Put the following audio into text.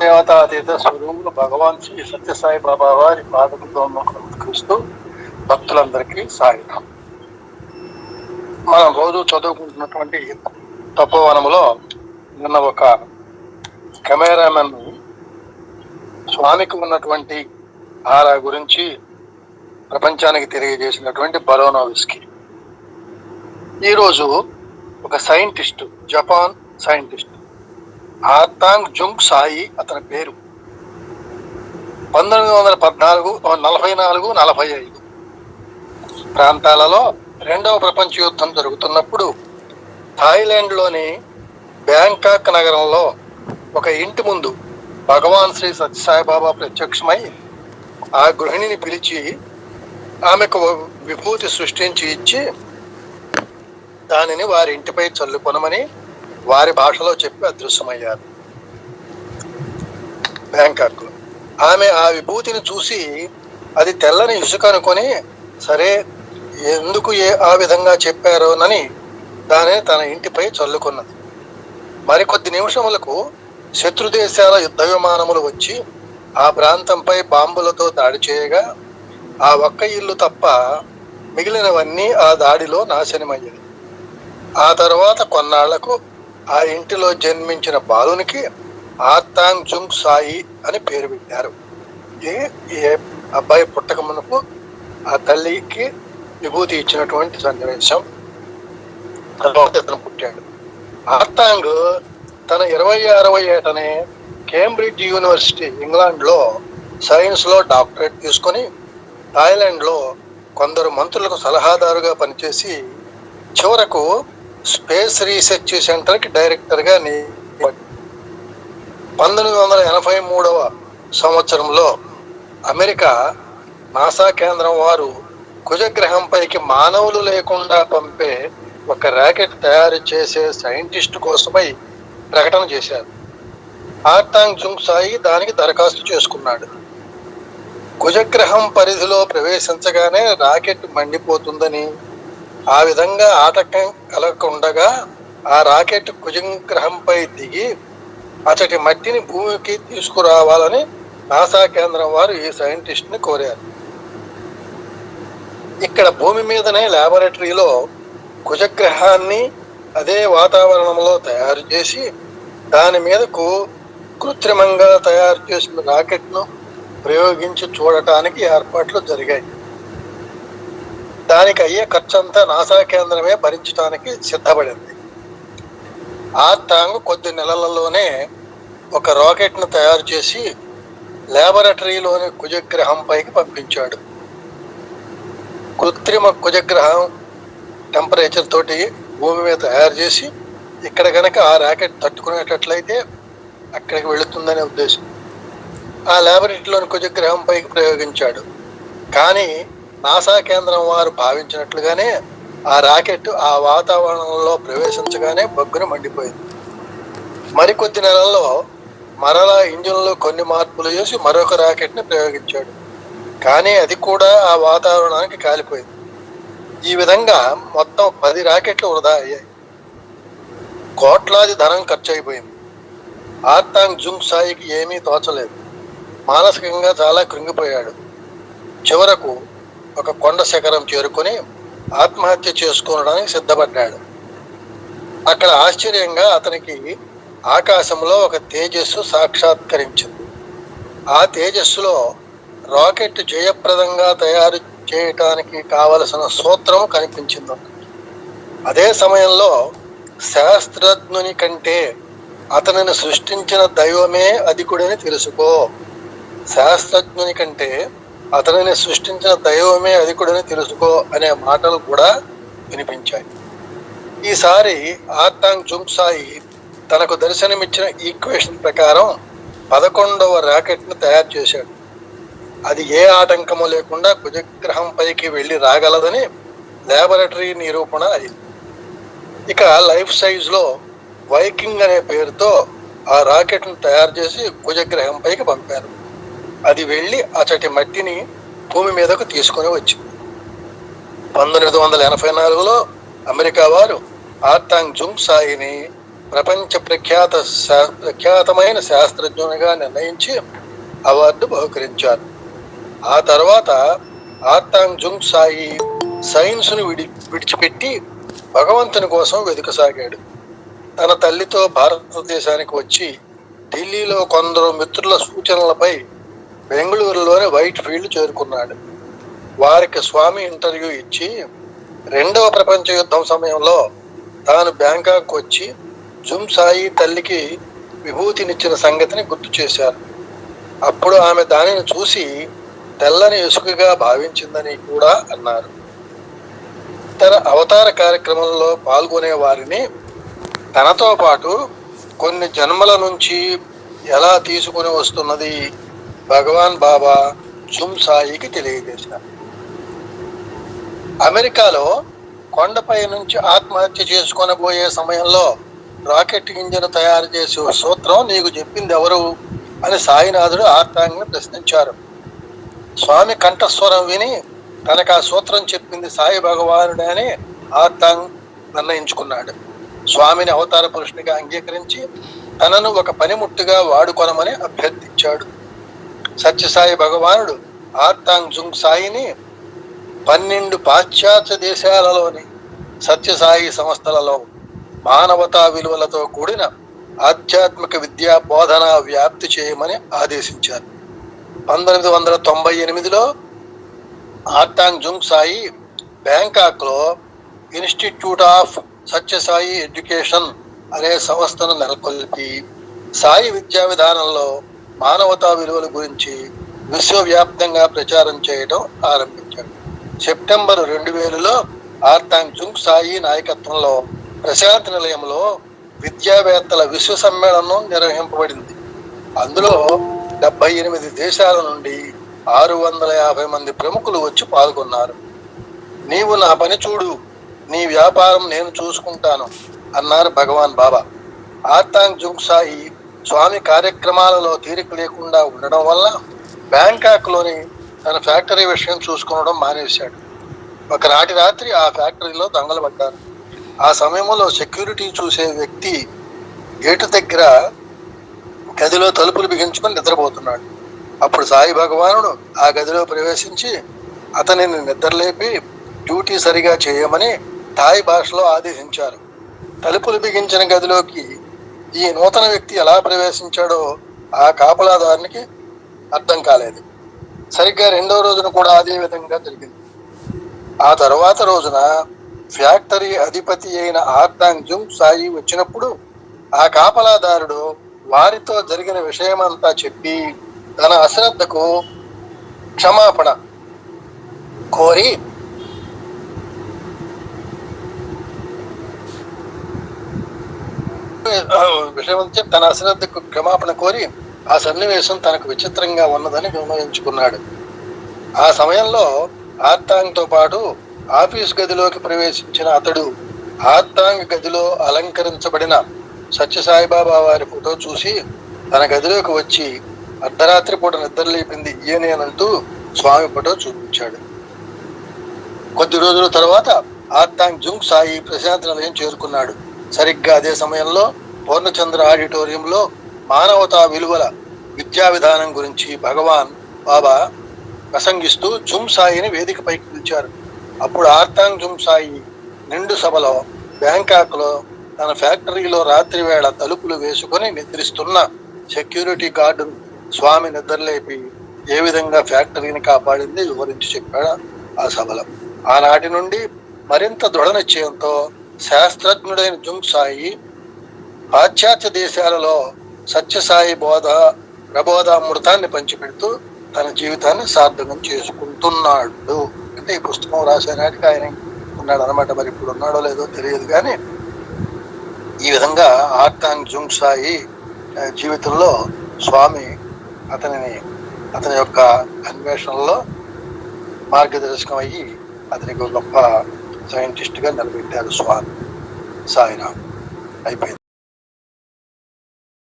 దేవతాతీత స్వరూపులు భగవాన్ శ్రీ సత్యసాయి బాబా వారి పాదకులతో నమస్కరిస్తూ భక్తులందరికీ సాగితం మనం రోజు చదువుకుంటున్నటువంటి తపోవనములో నిన్న ఒక కెమెరామెన్ స్వామికి ఉన్నటువంటి ఆరా గురించి ప్రపంచానికి తెలియజేసినటువంటి బరోనోవిస్కి. ఈరోజు ఒక సైంటిస్ట్ జపాన్ సైంటిస్ట్ ఆతాంగ్ జుంగ్ సాయి అతని పేరు. పంతొమ్మిది వందల పద్నాలుగు నలభై నాలుగు నలభై ఐదు ప్రాంతాలలో రెండవ ప్రపంచ యుద్ధం జరుగుతున్నప్పుడు థాయిలాండ్లోని బ్యాంకాక్ నగరంలో ఒక ఇంటి ముందు భగవాన్ శ్రీ సత్యసాయిబాబా ప్రత్యక్షమై ఆ గృహిణిని పిలిచి ఆమెకు విభూతి సృష్టించి ఇచ్చి దానిని వారి ఇంటిపై చల్లుకొనమని వారి భాషలో చెప్పి అదృశ్యమయ్యారు. బ్యాంకాక్. లో ఆమె ఆ విభూతిని చూసి అది తెల్లని ఇసుక అనుకొని సరే ఎందుకు ఏ ఆ విధంగా చెప్పారోనని దానిని తన ఇంటిపై చల్లుకున్నది. మరికొద్ది నిమిషములకు శత్రు దేశాల యుద్ధ విమానములు వచ్చి ఆ ప్రాంతంపై బాంబులతో దాడి చేయగా ఆ ఒక్క ఇల్లు తప్ప మిగిలినవన్నీ ఆ దాడిలో నాశనమయ్యాయి. ఆ తర్వాత కొన్నాళ్ళకు ఆ ఇంటిలో జన్మించిన బాలునికి ఆర్తాంగ్ జుంగ్ సాయి అని పేరు పెట్టారు. ఈ అబ్బాయి పుట్టక మునుపు ఆ తల్లికి విభూతి ఇచ్చినటువంటి సన్నివేశం. తర్వాత ఇతను పుట్టాడు. ఆర్తాంగ్ తన ఇరవై అరవై ఏటనే కేంబ్రిడ్జ్ యూనివర్సిటీ ఇంగ్లాండ్లో సైన్స్లో డాక్టరేట్ తీసుకొని థాయిలాండ్లో కొందరు మంత్రులకు సలహాదారుగా పనిచేసి చివరకు స్పేస్ రీసెర్చ్ సెంటర్కి డైరెక్టర్గా పంతొమ్మిది వందల ఎనభై మూడవ సంవత్సరంలో అమెరికా నాసా కేంద్రం వారు కుజగ్రహంపైకి మానవులు లేకుండా పంపే ఒక ర్యాకెట్ తయారు చేసే సైంటిస్ట్ కోసమై ప్రకటన చేశారు. ఆర్తాంగ్ జుంగ్ సాయి దానికి దరఖాస్తు చేసుకున్నాడు. కుజగ్రహం పరిధిలో ప్రవేశించగానే రాకెట్ మండిపోతుందని ఆ విధంగా ఆటంకం కలగకుండగా ఆ రాకెట్ కుజగ్రహంపై దిగి అతటి మట్టిని భూమికి తీసుకురావాలని నాసా కేంద్రం వారు ఈ సైంటిస్ట్ని కోరారు. ఇక్కడ భూమి మీదనే లాబొరేటరీలో కుజగ్రహాన్ని అదే వాతావరణంలో తయారు చేసి దాని మీదకు కృత్రిమంగా తయారు చేసిన రాకెట్ను ప్రయోగించి చూడటానికి ఏర్పాట్లు జరిగాయి. దానికి అయ్యే ఖర్చంతా నాసా కేంద్రమే భరించడానికి సిద్ధపడింది. ఆ తాంగ్ కొద్ది నెలలలోనే ఒక రాకెట్ను తయారు చేసి లాబొరేటరీలోని కుజగ్రహం పైకి పంపించాడు. కృత్రిమ కుజగ్రహం టెంపరేచర్ తోటి భూమి మీద తయారు చేసి ఇక్కడ కనుక ఆ రాకెట్ తట్టుకునేటట్లయితే అక్కడికి వెళుతుందనే ఉద్దేశం. ఆ ల్యాబొరేటరీలోని కుజగ్రహం పైకి ప్రయోగించాడు. కానీ నాసా కేంద్రం వారు భావించినట్లుగానే ఆ రాకెట్ ఆ వాతావరణంలో ప్రవేశించగానే బగ్గున మండిపోయింది. మరికొద్ది నెలల్లో మరలా ఇంజిన్లో కొన్ని మార్పులు చేసి మరొక రాకెట్ని ప్రయోగించాడు. కానీ అది కూడా ఆ వాతావరణానికి కాలిపోయింది. ఈ విధంగా మొత్తం పది రాకెట్లు వృధా అయ్యాయి. కోట్లాది ధనం ఖర్చు అయిపోయింది ఆర్తాంగ్ జుంగ్ సాయికి ఏమీ తోచలేదు. మానసికంగా చాలా కృంగిపోయాడు. చివరకు ఒక కొండ శిఖరం చేరుకొని ఆత్మహత్య చేసుకోవడానికి సిద్ధపడ్డాడు. అక్కడ ఆశ్చర్యంగా అతనికి ఆకాశంలో ఒక తేజస్సు సాక్షాత్కరించింది. ఆ తేజస్సులో రాకెట్ జయప్రదంగా తయారు చేయటానికి కావలసిన సూత్రం కనిపించింది. అదే సమయంలో శాస్త్రజ్ఞుని కంటే అతనిని సృష్టించిన దైవమే అధికుడని తెలుసుకో. శాస్త్రజ్ఞుని కంటే అతనిని సృష్టించిన దైవమే అధికుడని తెలుసుకో అనే మాటలు కూడా వినిపించాయి. ఈసారి ఆర్తాంగ్ జుంగ్ తనకు దర్శనమిచ్చిన ఈక్వేషన్ ప్రకారం పదకొండవ రాకెట్ను తయారు చేశాడు. అది ఏ ఆటంకము లేకుండా కుజగ్రహం పైకి వెళ్ళి రాగలదని ల్యాబొరేటరీ నిరూపణ అయింది. ఇక లైఫ్ సైజ్లో వైకింగ్ అనే పేరుతో ఆ రాకెట్ను తయారు చేసి కుజగ్రహం పైకి పంపారు. అది వెళ్ళి అచటి మట్టిని భూమి మీదకు తీసుకొని వచ్చింది పంతొమ్మిది వందల ఎనభై నాలుగులో అమెరికా వారు ఆర్తాంగ్ జుంగ్ సాయిని ప్రపంచ ప్రఖ్యాత శా- ప్రఖ్యాతమైన శాస్త్రజ్ఞునిగా నిర్ణయించి అవార్డు బహుకరించారు. ఆ తర్వాత ఆర్తాంగ్ జుంగ్ సాయి సైన్స్ను విడి విడిచిపెట్టి భగవంతుని కోసం వెతుకసాగాడు. తన తల్లితో భారతదేశానికి వచ్చి ఢిల్లీలో కొందరు మిత్రుల సూచనలపై బెంగళూరులోని వైట్ ఫీల్డ్ చేరుకున్నాడు. వారికి స్వామి ఇంటర్వ్యూ ఇచ్చి రెండవ ప్రపంచ యుద్ధం సమయంలో తాను బ్యాంకాక్ వచ్చి జుమ్ సాయి తల్లికి విభూతినిచ్చిన సంగతిని గుర్తు చేశారు. అప్పుడు ఆమె దానిని చూసి తెల్లని ఇసుకగా భావించిందని కూడా అన్నారు. తన అవతార కార్యక్రమంలో పాల్గొనే వారిని తనతో పాటు కొన్ని జన్మల నుంచి ఎలా తీసుకుని వస్తున్నది భగవాన్ బాబా జుమ్ సాయికి తెలియజేశారు. అమెరికాలో కొండపై నుంచి ఆత్మహత్య చేసుకొనబోయే సమయంలో రాకెట్ ఇంజిన్ తయారు చేసే సూత్రం నీకు చెప్పింది ఎవరు అని సాయినాథుడు ఆర్తాంగ్ని ప్రశ్నించారు. స్వామి కంఠస్వరం విని తనకు ఆ సూత్రం చెప్పింది సాయి భగవానుడే అని ఆర్తాంగ్ నిర్ణయించుకున్నాడు. స్వామిని అవతార పురుషునిగా అంగీకరించి తనను ఒక పనిముట్టుగా వాడుకొనమని అభ్యర్థించాడు. సత్యసాయి భగవానుడు ఆర్తాంగ్ జుంగ్ సాయిని పన్నెండు పాశ్చాత్య దేశాలలోని సత్యసాయి సంస్థలలో మానవతా విలువలతో కూడిన ఆధ్యాత్మిక విద్యా బోధన వ్యాప్తి చేయమని ఆదేశించారు. పంతొమ్మిది వందల తొంభై ఎనిమిదిలో ఆర్టాంగ్ జుంగ్ సాయి బ్యాంకాక్లో ఇన్స్టిట్యూట్ ఆఫ్ సత్యసాయి ఎడ్యుకేషన్ అనే సంస్థను నెలకొల్పి సాయి విద్యా విధానంలో మానవతా విలువల గురించి విశ్వవ్యాప్తంగా ప్రచారం చేయడం ఆరంభించాడు సెప్టెంబర్ రెండు వేలలో ఆర్తాంగ్ జుంగ్ సాయి నాయకత్వంలో ప్రశాంత్ నిలయంలో విద్యావేత్తల విశ్వ సమ్మేళనం నిర్వహింపబడింది. అందులో డెబ్బై ఎనిమిది దేశాల నుండి ఆరు వందల యాభై మంది ప్రముఖులు వచ్చి పాల్గొన్నారు. నీవు నా పని చూడు నీ వ్యాపారం నేను చూసుకుంటాను అన్నారు భగవాన్ బాబా. ఆర్తాంగ్ జుంగ్ సాయి స్వామి కార్యక్రమాలలో తీరిక లేకుండా ఉండడం వల్ల బ్యాంకాక్లోని తన ఫ్యాక్టరీ విషయం చూసుకోవడం మానేశాడు. ఒకనాటి రాత్రి ఆ ఫ్యాక్టరీలో దొంగలు పడ్డారు ఆ సమయంలో సెక్యూరిటీ చూసే వ్యక్తి గేటు దగ్గర గదిలో తలుపులు బిగించుకొని నిద్రపోతున్నాడు. అప్పుడు సాయి భగవానుడు ఆ గదిలో ప్రవేశించి అతనిని నిద్రలేపి డ్యూటీ సరిగా చేయమని థాయ్ భాషలో ఆదేశించారు. తలుపులు బిగించిన గదిలోకి ఈ నూతన వ్యక్తి ఎలా ప్రవేశించాడో ఆ కాపలాదారునికి అర్థం కాలేదు. సరిగ్గా రెండో రోజున కూడా అదే విధంగా జరిగింది. ఆ తర్వాత రోజున ఫ్యాక్టరీ అధిపతి అయిన ఆర్దాంగ్ జుంగ్ సాయి వచ్చినప్పుడు ఆ కాపలాదారుడు వారితో జరిగిన విషయమంతా చెప్పి తన అశ్రద్ధకు క్షమాపణ కోరి విషయం తన అశ్రద్ధకు క్షమాపణ కోరి ఆ సన్నివేశం తనకు విచిత్రంగా ఉన్నదని నిర్ణయించుకున్నాడు. ఆ సమయంలో ఆర్తాంగ్తో పాటు ఆఫీస్ గదిలోకి ప్రవేశించిన అతడు ఆర్తాంగ్ గదిలో అలంకరించబడిన సత్యసాయిబాబా వారి ఫోటో చూసి తన గదిలోకి వచ్చి అర్ధరాత్రి పూట నిద్రలేపింది ఈయనేనంటూ స్వామి ఫోటో చూపించాడు. కొద్ది రోజుల తర్వాత ఆర్తాంగ్ జుంగ్ సాయి ప్రశాంతి నిలయం చేరుకున్నాడు. సరిగ్గా అదే సమయంలో పూర్ణచంద్ర ఆడిటోరియంలో మానవతా విలువల విద్యా విధానం గురించి భగవాన్ బాబా ప్రసంగిస్తూ జుమ్ సాయిని వేదికపైకి పిలిచారు. అప్పుడు ఆర్తాంగ్ జుమ్ సాయి నిండు సభలో బ్యాంకాక్లో తన ఫ్యాక్టరీలో రాత్రి వేళ తలుపులు వేసుకొని నిద్రిస్తున్న సెక్యూరిటీ గార్డు స్వామి నిద్రలేపి ఏ విధంగా ఫ్యాక్టరీని కాపాడింది వివరించి చెప్పాడు ఆ సభలో. ఆనాటి నుండి మరింత దృఢ నిశ్చయంతో శాస్త్రజ్ఞుడైన జుంగ్ సాయి పాశ్చాత్య దేశాలలో సత్యసాయి బోధ ప్రబోధామృతాన్ని పంచిపెడుతూ తన జీవితాన్ని సార్థకం చేసుకుంటున్నాడు. అంటే ఈ పుస్తకం రాసేనాటికి ఆయన ఉన్నాడు అనమాట మరి ఇప్పుడు ఉన్నాడో లేదో తెలియదు కానీ ఈ విధంగా ఆర్కాంగ్ జుంగ్ సాయి జీవితంలో స్వామి అతనిని అతని యొక్క అన్వేషణలో మార్గదర్శకం అయ్యి అతనికి గొప్ప సైంటిస్ట్గా నిలబెట్టారు స్వామి సాయిరామ్. అయిపోయింది.